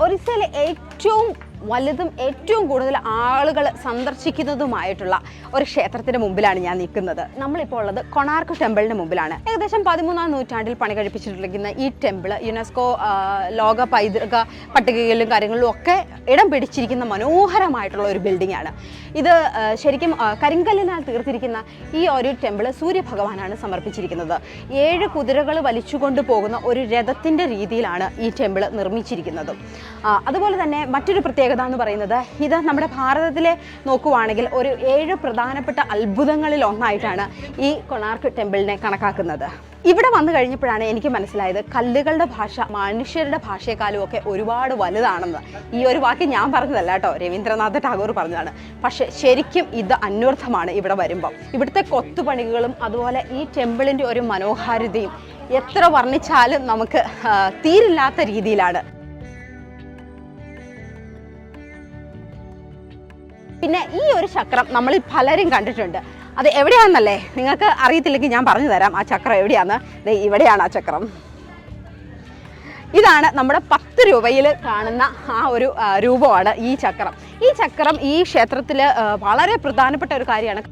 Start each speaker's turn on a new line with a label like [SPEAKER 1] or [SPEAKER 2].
[SPEAKER 1] ഒറീസയിലെ ഏറ്റവും വലുതും ഏറ്റവും കൂടുതൽ ആളുകൾ സന്ദർശിക്കുന്നതുമായിട്ടുള്ള ഒരു ക്ഷേത്രത്തിന്റെ മുമ്പിലാണ് ഞാൻ നിൽക്കുന്നത്. നമ്മളിപ്പോൾ ഉള്ളത് കൊണാർക്ക് ടെമ്പിളിന് മുമ്പിലാണ്. ഏകദേശം പതിമൂന്നാം നൂറ്റാണ്ടിൽ പണി കഴിപ്പിച്ചിട്ടിരിക്കുന്ന ഈ ടെമ്പിൾ യുനെസ്കോ ലോക പൈതൃക പട്ടികയിലും കാര്യങ്ങളിലും ഒക്കെ ഇടം പിടിച്ചിരിക്കുന്ന മനോഹരമായിട്ടുള്ള ഒരു ബിൽഡിംഗ് ആണ് ഇത് ശരിക്കും കരിങ്കല്ലിനാൽ തീർത്തിരിക്കുന്ന ഈ ഒരു ടെമ്പിൾ സൂര്യഭഗവാനാണ് സമർപ്പിച്ചിരിക്കുന്നത്. ഏഴ് കുതിരകൾ വലിച്ചുകൊണ്ട് പോകുന്ന ഒരു രഥത്തിന്റെ രീതിയിലാണ് ഈ ടെമ്പിൾ നിർമ്മിച്ചിരിക്കുന്നത്. അതുപോലെ തന്നെ മറ്റൊരു പ്രത്യേകത എന്ന് പറയുന്നത് ഇത് നമ്മുടെ ഭാരതത്തിലെ നോക്കുവാണെങ്കിൽ ഒരു ഏഴ് പ്രധാനപ്പെട്ട അത്ഭുതങ്ങളിൽ ഒന്നായിട്ടാണ് ഈ കൊണാർക്ക് ടെമ്പിളിനെ കണക്കാക്കുന്നത്. ഇവിടെ വന്നു കഴിഞ്ഞപ്പോഴാണ് എനിക്ക് മനസ്സിലായത് കല്ലുകളുടെ ഭാഷ മനുഷ്യരുടെ ഭാഷയെക്കാളും ഒക്കെ ഒരുപാട് വലുതാണെന്ന്. ഈ ഒരു വാക്ക് ഞാൻ പറഞ്ഞതല്ല കേട്ടോ രവീന്ദ്രനാഥ ടാഗോർ പറഞ്ഞതാണ്. പക്ഷെ ശരിക്കും ഇത് അന്വർത്ഥമാണ് ഇവിടെ വരുമ്പം. ഇവിടുത്തെ കൊത്തുപണികളും അതുപോലെ ഈ ടെമ്പിളിന്റെ ഒരു മനോഹാരിതയും എത്ര വർണിച്ചാലും നമുക്ക് തീരില്ലാത്ത രീതിയിലാണ്. പിന്നെ ഈ ഒരു ചക്രം നമ്മൾ പലരും കണ്ടിട്ടുണ്ട്. അത് എവിടെയാണെന്നല്ലേ? നിങ്ങൾക്ക് അറിയത്തില്ലെങ്കിൽ ഞാൻ പറഞ്ഞു തരാം. ആ ചക്രം എവിടെയാന്ന്? ദേ ഇവിടെയാണ് ആ ചക്രം. ഇതാണ് നമ്മുടെ പത്ത് രൂപയിൽ കാണുന്ന ആ ഒരു രൂപമാണ് ഈ ചക്രം. ഈ ചക്രം ഈ ക്ഷേത്രത്തിൽ വളരെ പ്രധാനപ്പെട്ട ഒരു കാര്യമാണ്.